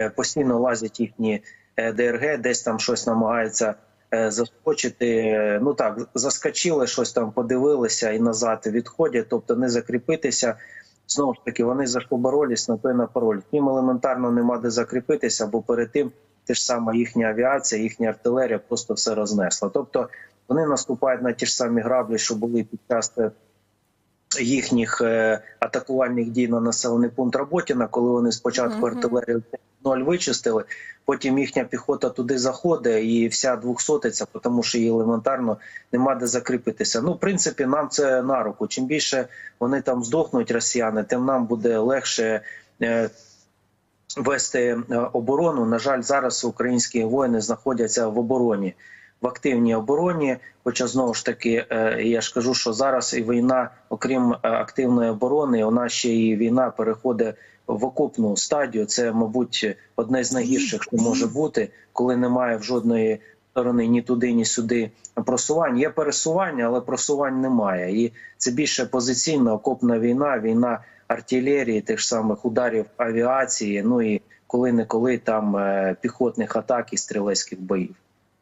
е, постійно лазять їхні е, ДРГ, десь там щось намагаються е, заскочити. Ну так, заскочили, щось там подивилися і назад відходять, тобто не закріпитися. Знову ж таки, вони за що на той на пароль. Їм елементарно нема де закріпитися, бо перед тим те ж саме їхня авіація, їхня артилерія просто все рознесла. Тобто вони наступають на ті ж самі граблі, що були під час е, їхніх е, атакувальних дій на населений пункт Роботіна, коли вони спочатку Мгм. артилерію ноль вичистили, потім їхня піхота туди заходить і вся двохсотиця, тому що їй елементарно нема де закріпитися. Ну, в принципі, нам це на руку. Чим більше вони там здохнуть, росіяни, тим нам буде легше. е, Вести е, оборону. На жаль, зараз українські воїни знаходяться в обороні, в активній обороні. Хоча знову ж таки, е, я ж кажу, що зараз і війна, окрім е, активної оборони, у нас ще і війна переходить в окопну стадію. Це, мабуть, одне з найгірших, що може бути, коли немає в жодної сторони ні туди, ні сюди просувань. Є пересування, але просувань немає. І це більше позиційна окопна війна, війна артилерії, тих самих ударів авіації. Ну і коли-неколи там е, піхотних атак і стрілецьких боїв.